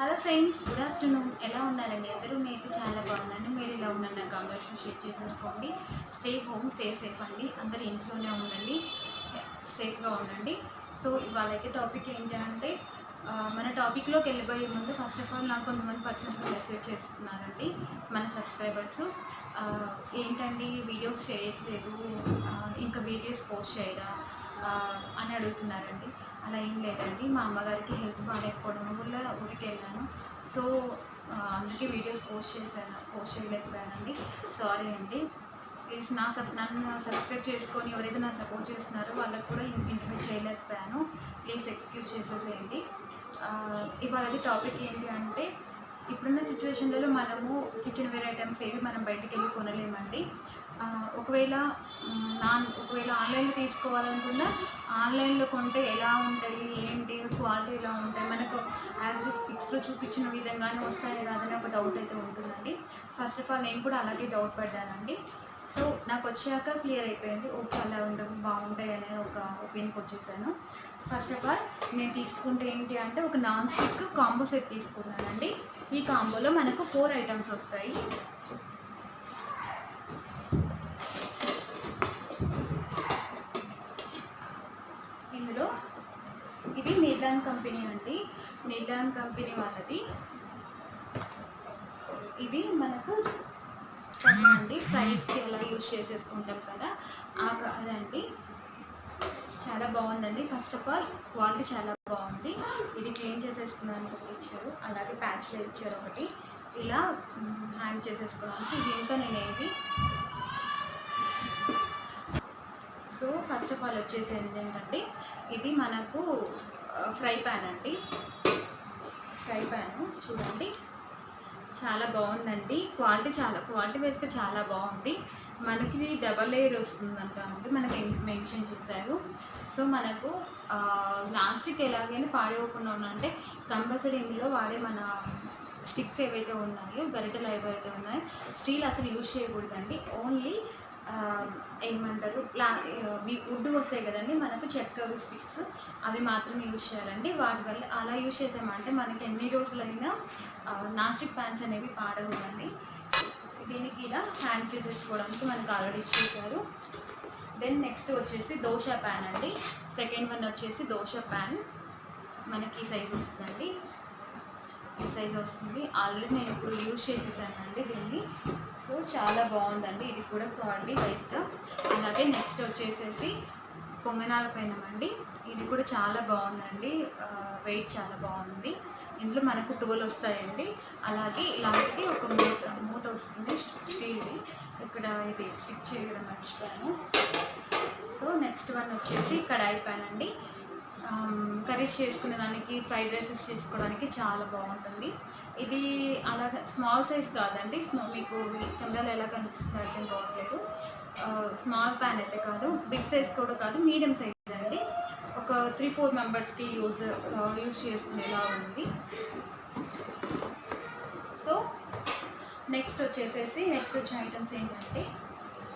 Hello friends good afternoon. ఎలా ఉన్నారండి? అందరూ నేనైతే చాలా బాగున్నాను మీరు ఎలా ఉన్న నా కామెంట్స్ షేర్ చేసేసుకోండి. స్టే హోమ్ స్టే సేఫ్ అండి. అందరు ఇంట్లోనే ఉండండి. సేఫ్గా ఉండండి. సో ఇవాళ అయితే టాపిక్ ఏంటి అంటే మన టాపిక్లోకి వెళ్ళిపోయే ముందు ఫస్ట్ ఆఫ్ ఆల్ నాకు కొంతమంది పర్సన్కి మెసేజ్ చేస్తున్నారండి మన సబ్స్క్రైబర్స్ ఏంటండి? వీడియోస్ చేయట్లేదు. ఇంకా వీడియోస్ పోస్ట్ చేయరా? అని అడుగుతున్నారండి. అలా ఏం లేదండి. మా అమ్మగారికి హెల్త్ బాగాలేకపోవడం వల్ల ఊరికి వెళ్ళాను. సో అందుకే వీడియోస్ పోస్ట్ చేశాను. పోస్ట్ చేయలేకపోయానండి సారీ అండి. ప్లీజ్ నా సబ్ నన్ను సబ్స్క్రైబ్ చేసుకొని ఎవరైతే నన్ను సపోర్ట్ చేస్తున్నారో వాళ్ళకి కూడా ఇన్ఫర్మేట్ చేయలేకపోయాను. ప్లీజ్ ఎక్స్క్యూజ్ చేసేసేయండి. ఇవాళది ఇవాళ అది టాపిక్ ఏంటి అంటే ఇప్పుడున్న సిచ్యువేషన్లలో మనము కిచెన్ వేర్ ఐటమ్స్ ఏవి మనం బయటికి వెళ్ళి కొనలేమండి. ఒకవేళ నాన్ ఒకవేళ ఆన్లైన్లో తీసుకోవాలనుకున్నా ఆన్లైన్లో కొంటే ఎలా ఉంటాయి ఏంటి క్వాలిటీ ఎలా ఉంటాయి మనకు యాజ్ ఇట్ పిక్స్లో చూపించిన విధంగానే వస్తాయి రాదని ఒక డౌట్ అయితే ఉంటుందండి. ఫస్ట్ ఆఫ్ ఆల్ నేను కూడా అలాగే డౌట్ పడ్డానండి. సో నాకు వచ్చాక క్లియర్ అయిపోయింది. ఓకే అలా ఉండవు బాగుంటాయి అనే ఒక ఒపీనియన్కి వచ్చేసాను. ఫస్ట్ ఆఫ్ ఆల్ నేను తీసుకుంటే ఏంటి అంటే ఒక నాన్ స్టిక్ కాంబో సెట్ తీసుకున్నానండి. ఈ కాంబోలో మనకు ఫోర్ ఐటమ్స్ వస్తాయి ఇందులో ఇది కంపెనీ అండి. నిర్లాన్ కంపెనీ వాళ్ళది. ఇది మనకు అండి? ప్రైస్కి ఎలా యూజ్ చేసేసుకుంటాం కదా? ఆ కాదండి. చాలా బాగుందండి. ఫస్ట్ ఆఫ్ ఆల్ క్వాలిటీ చాలా బాగుంది. ఇది క్లీన్ చేసేసుకున్నాను ఒకటి ఇచ్చారు. అలాగే ప్యాచ్లో ఇచ్చారు ఒకటి. ఇలా హ్యాంగ్ చేసేసుకోవడానికి దీంతో నేనేది. నేను ఏది సో ఫస్ట్ ఆఫ్ ఆల్ వచ్చేసి ఏంటంటే ఇది మనకు ఫ్రై ప్యాన్ అండి. ఫ్రై ప్యాన్ చూడండి. చాలా బాగుందండి. క్వాలిటీ చాలా క్వాలిటీ వైజ్గా చాలా బాగుంది. మనకి డబల్ లేయర్ వస్తుందంట అంటే మనకి మెన్షన్ చేశారు. సో మనకు లాస్ట్కి ఎలాగైనా పాడేయకుండా ఉందంటే కంపల్సరీ ఇందులో వాడే మన స్టిక్స్ ఏవైతే ఉన్నాయో గరిటెలు ఏవైతే ఉన్నాయో స్టీల్ అసలు యూజ్ చేయకూడదండి. ఓన్లీ ఏమంటారు ప్లా వుడ్ వస్తాయి కదండి మనకు చెక్క స్టిక్స్ అవి మాత్రమే యూజ్ చేయాలండి. వాటి వల్ల అలా యూజ్ చేసామంటే మనకి ఎన్ని రోజులైనా నాస్టిక్ ప్యాన్స్ అనేవి పాడకూడదండి దీనికి ఇలా హ్యాండ్ చేసేసుకోవడానికి మనకు ఆల్రెడీ ఇచ్చేసారు దెన్ నెక్స్ట్ వచ్చేసి దోశ ప్యాన్ అండి. సెకండ్ వన్ వచ్చేసి దోశ ప్యాన్. మనకి ఈ సైజ్ వస్తుందండి. ఈ సైజ్ వస్తుంది. ఆల్రెడీ నేను ఇప్పుడు యూజ్ చేసేసానండి దీన్ని. సో చాలా బాగుందండి. ఇది కూడా క్వాలిటీ వైస్గా అలాగే నెక్స్ట్ వచ్చేసేసి పొంగనాల పైన అండి ఇది కూడా చాలా బాగుందండి. వెయిట్ చాలా బాగుంది. ఇందులో మనకు టువల్ వస్తాయండి. అలాగే ఇలాంటిది ఒక మూత మూత వస్తుంది. స్టీల్ది ఇక్కడ ఇది స్టిక్ చేయడం మర్చిపోయాను. సో నెక్స్ట్ వన్ వచ్చేసి కడాయి ప్యాన్ అండి కర్రీస్ చేసుకునేదానికి ఫ్రైడ్ రైసెస్ చేసుకోవడానికి చాలా బాగుంటుంది. ఇది అలాగే స్మాల్ సైజ్ కాదండి. స్మా మీకు కెమెరాలో ఎలా కనిపిస్తుంది అర్థం కావట్లేదు. స్మాల్ ప్యాన్ అయితే కాదు బిగ్ సైజ్ కూడా కాదు మీడియం సైజ్ అండి. ఒక త్రీ ఫోర్ మెంబర్స్కి యూజ్ యూజ్ చేసుకునేలా ఉంది. సో నెక్స్ట్ వచ్చేసేసి నెక్స్ట్ వచ్చే ఐటమ్స్ ఏంటంటే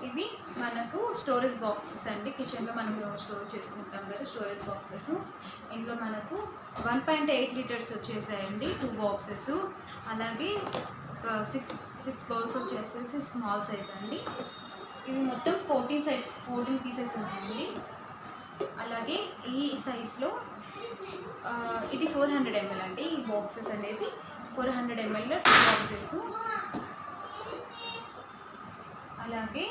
ఇవి మనకు స్టోరేజ్ బాక్సెస్ అండి. కిచెన్లో మనం స్టోర్ చేసుకుంటాం కదా స్టోరేజ్ బాక్సెస్ ఇందులో మనకు వన్ పాయింట్ ఎయిట్ లీటర్స్ వచ్చేసాయండి టూ బాక్సెస్ అలాగే ఒక సిక్స్ సిక్స్ బౌల్స్ వచ్చేసేసి స్మాల్ సైజ్ అండి. ఇవి మొత్తం ఫోర్టీన్ సైజ్ ఫోర్టీన్ పీసెస్ ఉన్నాయండి. అలాగే ఈ సైజ్లో ఇది ఫోర్ హండ్రెడ్ ఎంఎల్ అండి. ఈ బాక్సెస్ అనేది ఫోర్ హండ్రెడ్ ఎంఎల్లో టూ బాక్సెస్ అలాగే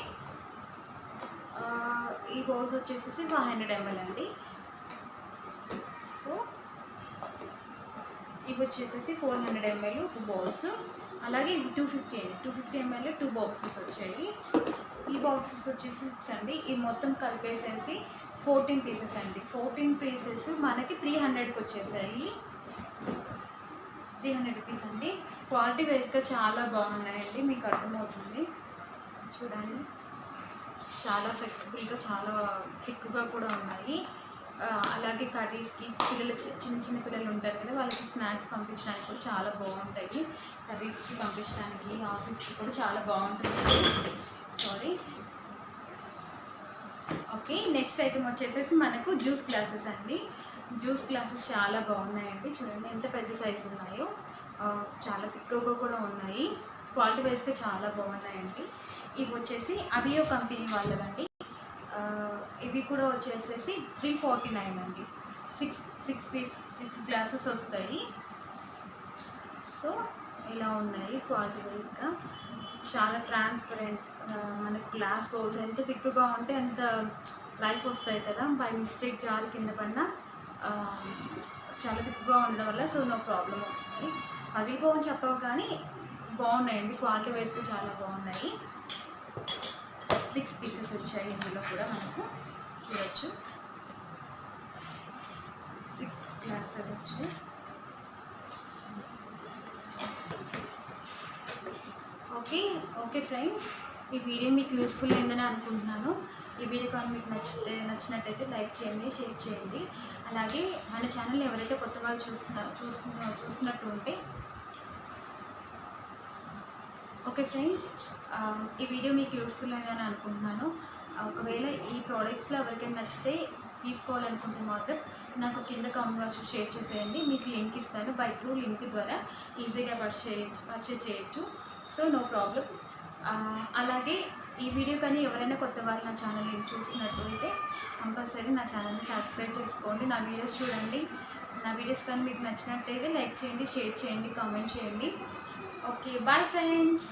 ఈ బౌల్స్ వచ్చేసేసి ఫైవ్ హండ్రెడ్ ఎంఎల్ అండి. సో ఇవి వచ్చేసేసి four hundred ml two bowls. అలాగే ఇవి two fifty two fifty ml two boxes వచ్చాయి. ఈ బాక్సెస్ వచ్చేసి సిక్స్ అండి. ఈ మొత్తం కలిపేసేసి ఫోర్టీన్ పీసెస్ అండి. ఫోర్టీన్ పీసెస్ మనకి త్రీ హండ్రెడ్కి వచ్చేసాయి. త్రీ హండ్రెడ్ రూపీస్ అండి. క్వాలిటీ వైజ్గా చాలా బాగున్నాయండి. మీకు అర్థమవుతుంది. చూడండి. చాలా ఫ్లెక్సిబుల్గా చాలా థిక్గా కూడా ఉన్నాయి. అలాగే కర్రీస్కి పిల్లలు చిన్న చిన్న పిల్లలు ఉంటారు కదా వాళ్ళకి స్నాక్స్ పంపించడానికి కూడా చాలా బాగుంటాయి. కర్రీస్కి పంపించడానికి ఆఫీస్కి కూడా చాలా బాగుంటుంది. సారీ ఓకే నెక్స్ట్ ఐటమ్ వచ్చేసేసి మనకు జ్యూస్ గ్లాసెస్ అండి. జ్యూస్ గ్లాసెస్ చాలా బాగున్నాయండి. చూడండి ఎంత పెద్ద సైజు ఉన్నాయో. చాలా తిక్కువగా కూడా ఉన్నాయి. క్వాలిటీ వైజ్గా చాలా బాగున్నాయండి. ఇవి వచ్చేసి అవియో కంపెనీ వాళ్ళదండి. ఇవి కూడా వచ్చేసేసి త్రీ ఫార్టీ నైన్ అండి. Six six piece six glasses వస్తాయి. సో ఇలా ఉన్నాయి క్వాలిటీ వైజ్గా. చాలా ట్రాన్స్పరెంట్ మనకు గ్లాస్ బౌల్స్ ఎంత తిక్కుగా ఉంటే అంత లైఫ్ వస్తాయి కదా బై మిస్టేక్ జారి కింద పడిన చాలా తిక్కుగా ఉండడం వల్ల సో నో ప్రాబ్లం వస్తుంది. అవి బాగుంది చెప్పవు కానీ బాగున్నాయండి క్వాలిటీ వైజ్గా చాలా బాగున్నాయి. సిక్స్ పీసెస్ వచ్చాయి ఇందులో కూడా మనకు. చూడొచ్చు. సిక్స్ గ్లాసెస్ వచ్చాయి. Okay okay friends. ఈ వీడియో మీకు యూస్ఫుల్ అయిందని అనుకుంటున్నాను. ఈ వీడియో కానీ మీకు నచ్చితే నచ్చినట్టయితే లైక్ చేయండి షేర్ చేయండి. అలాగే మన ఛానల్ ఎవరైతే కొత్త వాళ్ళు చూస్తున్నా చూస్తున్న చూస్తున్నట్టు ఉంటే ఓకే ఫ్రెండ్స్ ఈ వీడియో మీకు యూస్ఫుల్ అయిందని అనుకుంటున్నాను. ఒకవేళ ఈ ప్రోడక్ట్స్లో ఎవరికైనా నచ్చితే తీసుకోవాలనుకుంటే మాత్రం నాకు కింద కామెంట్ బాక్స్లో షేర్ చేసేయండి. మీకు లింక్ ఇస్తాను. బై త్రూ లింక్ ద్వారా ఈజీగా పర్చేయచ్చు పర్చేజ్ చేయొచ్చు సో నో ప్రాబ్లం. అలాగే ఈ వీడియో కానీ ఎవరైనా కొత్త వాళ్ళు నా ఛానల్ని చూసినట్లయితే కంపల్సరీ నా ఛానల్ని సబ్స్క్రైబ్ చేసుకోండి. నా వీడియోస్ చూడండి. నా వీడియోస్ కానీ మీకు నచ్చినట్టయితే లైక్ చేయండి షేర్ చేయండి కామెంట్ చేయండి. Okay bye friends